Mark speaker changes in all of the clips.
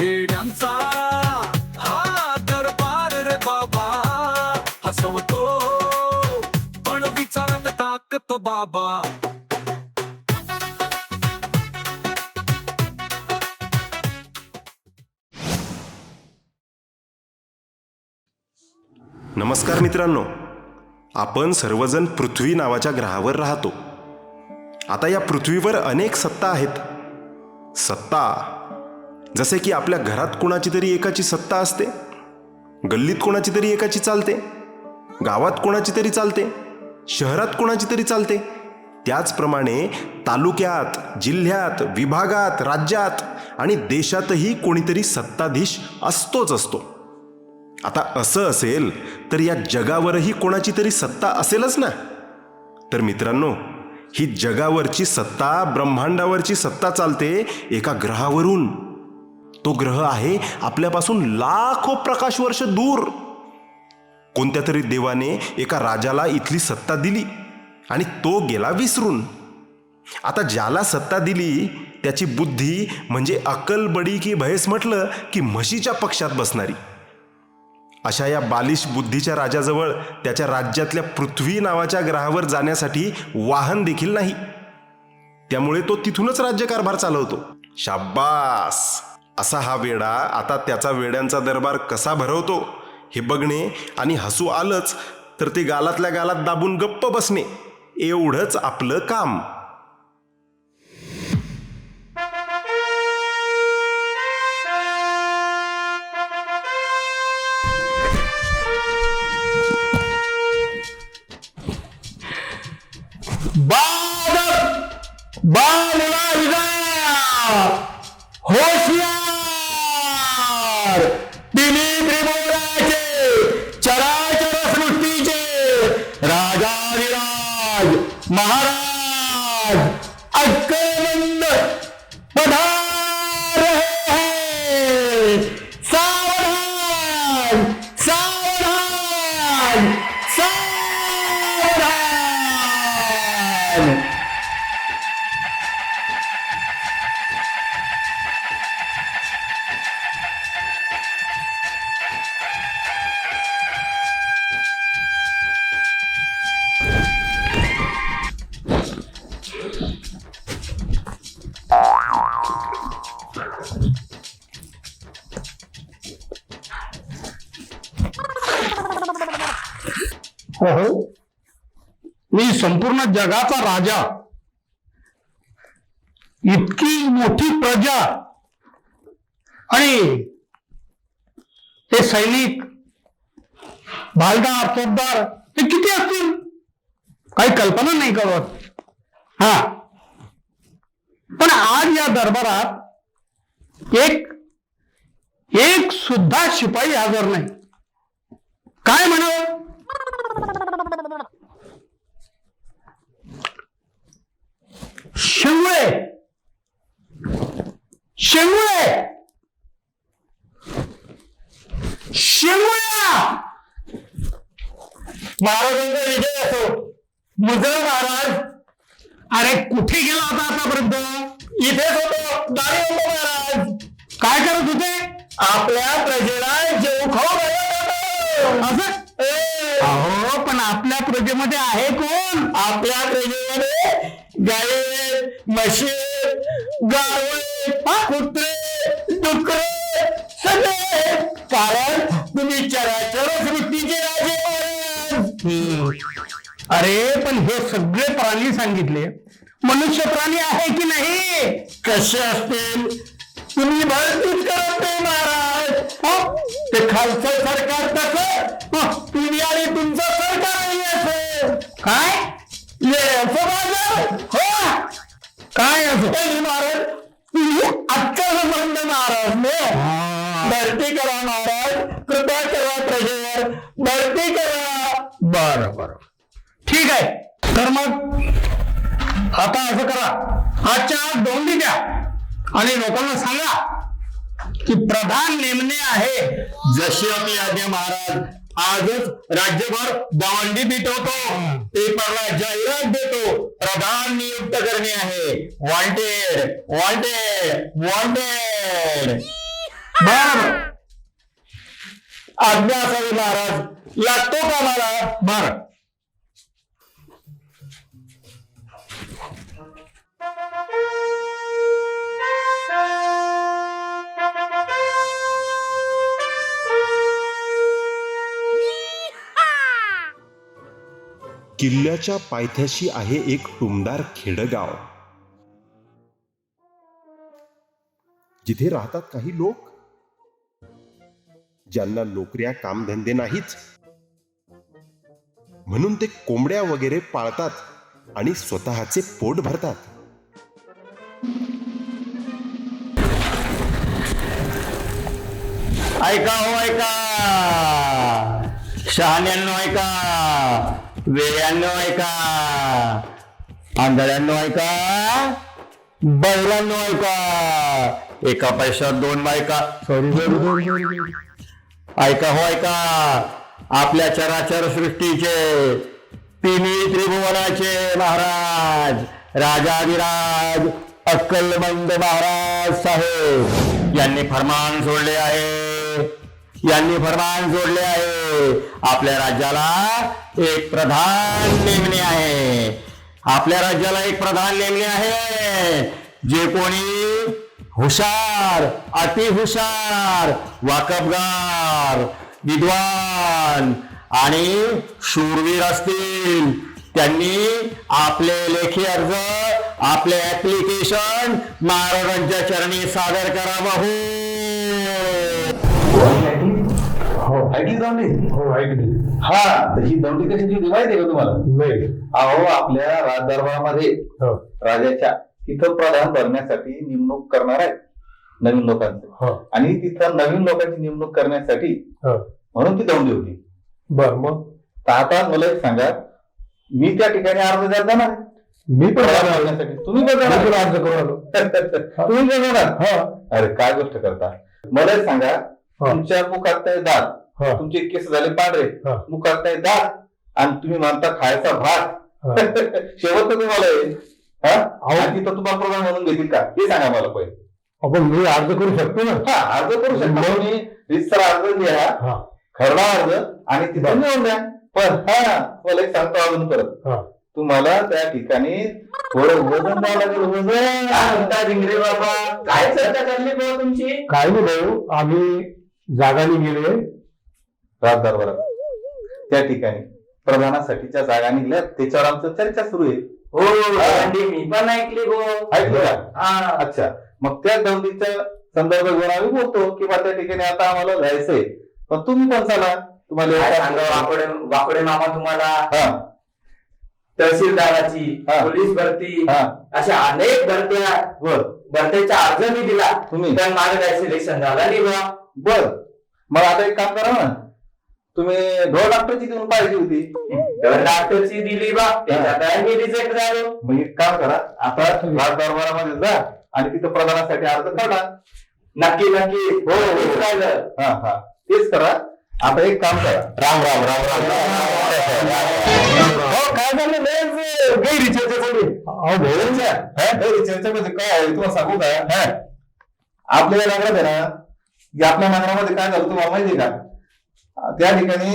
Speaker 1: येड्यांचा हा दरबार रे बाबा हसवतो. पण विचारात टाकतो बाबा.
Speaker 2: नमस्कार मित्रांनो. आपण सर्वजण पृथ्वी नावाच्या ग्रहावर राहतो. आता या पृथ्वीवर अनेक सत्ता आहेत. सत्ता. जसे की आपल्या घरात कोणाची तरी एकाची सत्ता असते गल्लीत कोणाची तरी एकाची चालते गावात कोणाची तरी चालते शहरात कोणाची तरी चालते. त्याचप्रमाणे तालुक्यात जिल्ह्यात विभागात राज्यात आणि देशातही कोणीतरी सत्ताधीश असतोच असतो. आता असं असेल तर या जगावरही कोणाची तरी सत्ता असेलच ना? तर मित्रांनो ही जगावरची सत्ता ब्रह्मांडावरची सत्ता चालते एका ग्रहावरून. तो ग्रह आहे आपल्यापासून लाखो प्रकाश वर्ष दूर. कोणत्या तरी देवाने एका राजाला इथली सत्ता दिली आणि तो गेला विसरून. आता ज्याला सत्ता दिली त्याची बुद्धी म्हणजे अकल बडी की भयस म्हटलं की म्हशीच्या पक्षात बसणारी. अशा या बालिश बुद्धीच्या राजाजवळ त्याच्या राज्यातल्या पृथ्वी नावाच्या ग्रहावर जाण्यासाठी वाहन देखील नाही. त्यामुळे तो तिथूनच राज्यकारभार चालवतो. शाब्बास! असा हा वेडा आता त्याचा वेड्यांचा दरबार कसा भरवतो? हे बघणे आणि हसू आलंच तर ते गालातल्या गालात दाबून गप्प बसणे. एवढंच आपलं काम.
Speaker 3: बालक बालराजा होशियार! दिलीप त्रिभुवनाचे चराचर सृष्टीचे राजाधिराज महाराज अक्कलमंद पधार रहे हैं. सावधान! सावधान! हो. मी संपूर्ण जगाचा राजा. इतकी मोठी प्रजा. आणि हे सैनिक भालदार तोपदार हे किती असतील? काही कल्पना नाही करत. हा. पण आज या दरबारात एक एक सुद्धा शिपाई हजर नाही. काय म्हणावं? शेंगुळे. शेंगुळे. शेंगुळ्या. महाराजांचा विजय असो. मुजर महाराज. अरे कुठे गेला होता आतापर्यंत? इथेच होतो. दारी होतो महाराज. काय करत होते? आपल्या प्रजेला जेव खाऊ असं? ए, अहो पण आपल्या प्रजेमध्ये आहे कोण? आपल्या प्रजेमध्ये गाई म्हशी गावे कुत्रे डुकरे सगळे. कारण तुम्ही चराचर वृत्तीचे राजे महाराज. अरे पण हे सगळे प्राणी सांगितले. मनुष्य प्राणी आहे की नाही? कसे असतील? तुम्ही भरतीच करत नाही महाराज हो, ते खालचं सरकार तस. हो, तुम्ही आणि तुमचं सरकार नाही असं. काय? ये असं माझं? नाही महाराज महाराज ने भरती करा महाराज. कृपा करा प्रजेवर. भरती करा. बर बर. ठीक आहे. तर मग आता असं करा. आजच्या आज दोंडी द्या. आणि लोकांना सांगा की प्रधान नेमणे आहे जशी आपली आज्ञा महाराज. आजच राज्यभर दवंडी पिटवतो. पेपरला जाहिरात देतो. प्रधान नियुक्त करणे आहे. वॉन्टेड वॉन्टेड वॉन्टेड बर. आज्ञा असावी महाराज लागतो का मला बर.
Speaker 4: किल्ल्याच्या पायथ्याशी आहे एक टुमदार खेडगाव. जिथे राहतात काही लोक. ज्यांना नोकऱ्या कामधंदे नाहीच म्हणून ते कोंबड्या वगैरे पाळतात आणि स्वतःचे पोट भरतात.
Speaker 3: ऐका हो ऐका. शहाण्यांनो ऐका. वेळ्यांनो ऐका आंधळ्यांनो ऐका बैलांनो ऐका एका पैशात दोन बायका सॉरी ऐका हो ऐका. आपल्या चराचर सृष्टीचे तिन्ही त्रिभुवनाचे महाराज राजाधिराज अक्कलमंद महाराज साहेब यांनी फरमान सोडले आहे. यांनी फरमान जोडले आहे. आपल्या राज्याला एक प्रधान नेमणे आहे. आपल्या राज्याला एक प्रधान नेमणे आहे. जे कोणी हुशार अतिहुशार वाकबगार विद्वान आणि शूरवीर असतील त्यांनी आपले लेखी अर्ज आपले ऍप्लिकेशन महाराजांच्या चरणी सादर करावं हो.
Speaker 5: ऐकली दौंडी
Speaker 3: हो ऐकली
Speaker 5: हा तशी दौंडी कशी दिली माहिती आहे का तुम्हाला?
Speaker 3: नाही.
Speaker 5: अहो आपल्या राजदरबारामध्ये
Speaker 3: हो.
Speaker 5: राजाच्या तिथं प्रधान भरण्यासाठी नेमणूक करणार आहे नवीन लोकांचं.
Speaker 3: हो.
Speaker 5: आणि तिथं नवीन लोकांची नेमणूक करण्यासाठी
Speaker 3: हो.
Speaker 5: म्हणून ती दौंडी होती.
Speaker 3: बर मग?
Speaker 5: आता मला एक सांगा मी त्या ठिकाणी अर्ज द्यायला जाणार आहे.
Speaker 3: मी पण
Speaker 5: तुम्ही पण
Speaker 3: अर्ज करून आलो.
Speaker 5: तुम्ही पण जाणार अरे काय गोष्ट करता? मला सांगा. तुमच्या मुखात दात.
Speaker 3: हा.
Speaker 5: तुमचे केस झाले पांढरे.
Speaker 3: हा.
Speaker 5: मुखात आहे दात. आणि तुम्ही म्हणता खायचा भात.
Speaker 3: हा.
Speaker 5: शेवट तर तुम्हाला. हा?
Speaker 3: अहो.
Speaker 5: आणि तिथं तुम्हाला प्रधान म्हणून घेतील का? हे सांगा मला पहिले.
Speaker 3: आपण मी अर्ज करू शकतो ना?
Speaker 5: हा अर्ज करू शकता.
Speaker 3: मग?
Speaker 5: तुम्ही रितसर अर्ज द्या
Speaker 3: हा.
Speaker 5: खरडा अर्ज. आणि तिथं मिळवून द्या. पण हा मला एक सांगतो अजून परत. तुम्हाला त्या ठिकाणी थोडं वजन द्यावं लागेल. वजन.
Speaker 6: जिंगरे बाबा? काय चर्चा चालली बाबा तुमची?
Speaker 3: काय नाही भाऊ. आम्ही जागाने गेले.
Speaker 5: राज दरबारात त्या ठिकाणी प्रधानासाठीच्या जागा निघल्या. त्याच्यावर आमचं चर्चा सुरू आहे.
Speaker 6: हो दौंडी मी पण ऐकली गो
Speaker 5: ऐकलं का?
Speaker 6: हा.
Speaker 5: अच्छा. मग त्या दौंडीचा संदर्भ घेऊन आम्ही बोलतो किंवा त्या ठिकाणी आता आम्हाला जायचंय. पण तुम्ही पण चला. तुम्हाला
Speaker 6: काय
Speaker 5: एवढं
Speaker 6: सांगा वाकडे वाकडे मामा तुम्हाला
Speaker 5: हा.
Speaker 6: तहसीलदाराची
Speaker 5: हा.
Speaker 6: पोलीस भरती
Speaker 5: हा.
Speaker 6: अशा अनेक भरत्या
Speaker 5: बर.
Speaker 6: भरतीचा अर्ज मी दिला.
Speaker 5: तुम्ही.
Speaker 6: पण माझं काय सिलेक्शन झालं नाही बा.
Speaker 5: बर. मग आता एक काम करा ना. तुम्ही ढोळ डॉक्टरची देऊन पाहिजे होती.
Speaker 6: तर डॉक्टरची दिली बा. त्याच्यात आहे मी रिजेक्ट झालो.
Speaker 5: मग एक काम करा. आता राज दरबारामध्ये जा आणि तिथं प्रधानासाठी अर्ज काढा.
Speaker 6: नक्की नक्की.
Speaker 5: हो, हो.
Speaker 6: तेच राहिलं.
Speaker 5: हा हा. तेच करा. आता एक काम करा.
Speaker 3: राम राम राम राम.
Speaker 5: हो काय झालं? लयच गैरी चर्चा चालू.
Speaker 3: अहो भाऊ.
Speaker 5: हा? गैरी चर्चेमध्ये काय आहे? तुम्हाला सांगू का? हा? आपल्या नगरात आहे ना या आपल्या नगरामध्ये काय झालं तुम्हाला माहिती आहे का? त्या ठिकाणी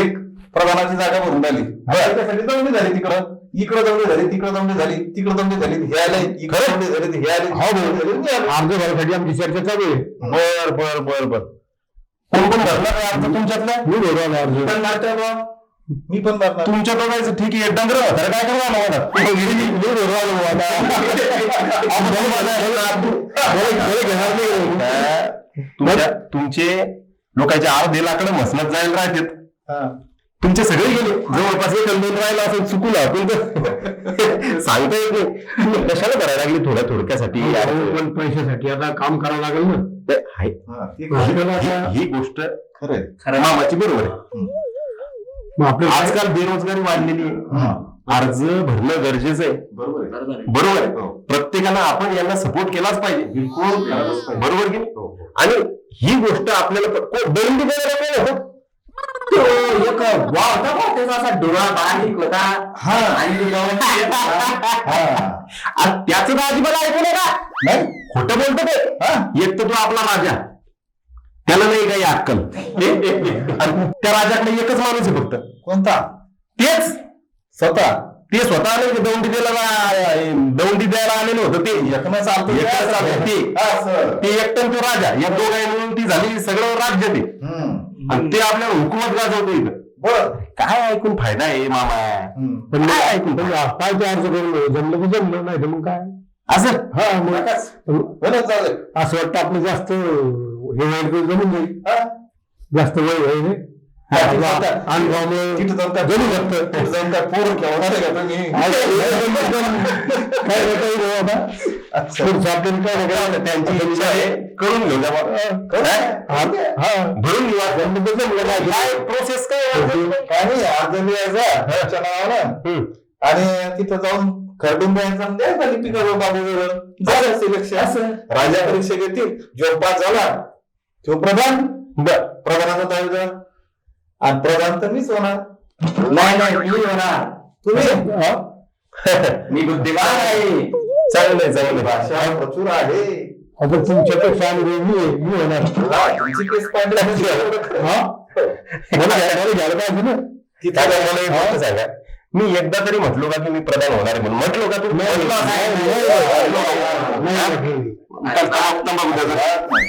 Speaker 5: एक प्रधानाची जागा भरून आली त्यासाठी दौंडी झाली तिकडं. इकडं दौंडी झाली तिकडं दौंडी झाली तिकडं दौंडी झाली हे आले इकडं दौंडी झाली हे आले.
Speaker 3: हो
Speaker 5: हे.
Speaker 3: अर्ज भरण्यासाठी आमची चर्चा चालू आहे.
Speaker 5: बर बर बर बर. कोण कोण भरणार आहे अर्ज तुमच्यातल्या
Speaker 3: मी भरू आलो अर्ज
Speaker 5: मी पण भरणार
Speaker 4: तुमच्या दोघांचं ठीक आहे डंगर तर काय करणार मला. तुमच्या तुमचे लोकांच्या अर्धे लाकडं मसनत जायला राहतात.
Speaker 5: हा.
Speaker 4: तुमचे सगळे गेले. जवळपास एक दोन राहिला असं चुकूला पण सांगता येत नाही. कशाला करायला लागली थोड्या थोडक्यासाठी?
Speaker 3: भाऊ, पण पैशासाठी. आता काम करावं लागेल ना.
Speaker 5: हा,
Speaker 4: ही-
Speaker 5: खरं
Speaker 4: ही- ही गोष्ट
Speaker 5: आहे.
Speaker 4: मामाची बरोबर आहे. आजकाल बेरोजगारी वाढलेली आहे.
Speaker 5: हा,
Speaker 4: अर्ज भरणं गरजेचं आहे.
Speaker 5: बरोबर आहे.
Speaker 6: बरोबर आहे.
Speaker 4: बरोबर आहे. प्रत्येकानं आपण यांना सपोर्ट केलाच पाहिजे.
Speaker 5: बिलकुल करायलाच पाहिजे.
Speaker 4: बरोबर की नाही?
Speaker 5: हो, हो.
Speaker 4: आणि ही गोष्ट आपल्याला प- को- तो एक वा होता बा त्याचा असा डोळा बारीक होता
Speaker 5: हा.
Speaker 4: आणि गवंडी येत होता.
Speaker 5: हा.
Speaker 4: त्याचं तर अजिबात ऐकू नये का
Speaker 5: नाही.
Speaker 4: खोटं बोलतो ते. एक तर तो आपला राजा. त्याला नाही काही अक्कल. आणि त्या राजाकडे एकच माणूस आहे फक्त.
Speaker 5: कोणता?
Speaker 4: तेच.
Speaker 5: स्वतः.
Speaker 4: ते स्वतः आले की दौंडी द्यायला दौंडी द्यायला आलेलं होतं ते.
Speaker 5: चालतो
Speaker 4: चालतं ते. ते एकटं तो राजा. या दोघांनी मिळून ती झाली सगळं राज्य ते. आणि ते आपल्याला हुकूमत गाजवतो इथं.
Speaker 5: बर.
Speaker 4: काय ऐकून फायदा आहे मामा.
Speaker 7: पण
Speaker 4: काय ऐकून
Speaker 7: ते अर्ज करून जमलं की जमलं नाही तर मग काय?
Speaker 4: असं?
Speaker 7: हा मग असं. वाटतं आपलं जास्त हे जमून जाईल.
Speaker 5: हा?
Speaker 7: जास्त वय होईल.
Speaker 5: हा, तिथं जाऊन- काय
Speaker 7: जमू शकतं.
Speaker 5: तिथं जाऊन काय पोरं ठेवणार आहे का तुम्ही?
Speaker 7: काय काही नाही बाबा?
Speaker 5: अच्छा.
Speaker 7: पुढचं आपल्याला काय नाही काय
Speaker 4: त्यांची इच्छा आहे. करून घेऊ भरून घेऊ काय प्रोसेस काय?
Speaker 5: काय नाही. अर्ज लिहायचा नावानं. आणि तिथं जाऊन खरडून द्यायचा द्यायचा लिपिका बाबू झालं सिलेक्शन राजा परीक्षा घेतील जो पास झाला. तो प्रधान बर. प्रधानाचा दर्जा आणि प्रधान तर मीच होणार
Speaker 4: नाही नाही मी होणार
Speaker 5: तुम्ही
Speaker 7: हा?
Speaker 4: मी बुद्धिमान आहे
Speaker 5: चांगलंय चांगलंय भाषा प्रचूर आहे
Speaker 7: आता तुमच्यापेक्षा अनुभव मी आहे, मी होणार
Speaker 5: ला, तुमची केस पांढरी
Speaker 7: हा मला घ्या- मला घ्यायला पाहिजे ना
Speaker 4: दादा, मला एक गोष्ट सांगा मी एकदा तरी म्हटलो का की मी प्रधान होणार आहे म्हणून म्हटलो का तू? तर
Speaker 7: हो.
Speaker 5: नाही तर
Speaker 7: हा. तर हा? हे
Speaker 4: हा
Speaker 7: हा, हा,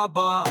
Speaker 1: हसवतो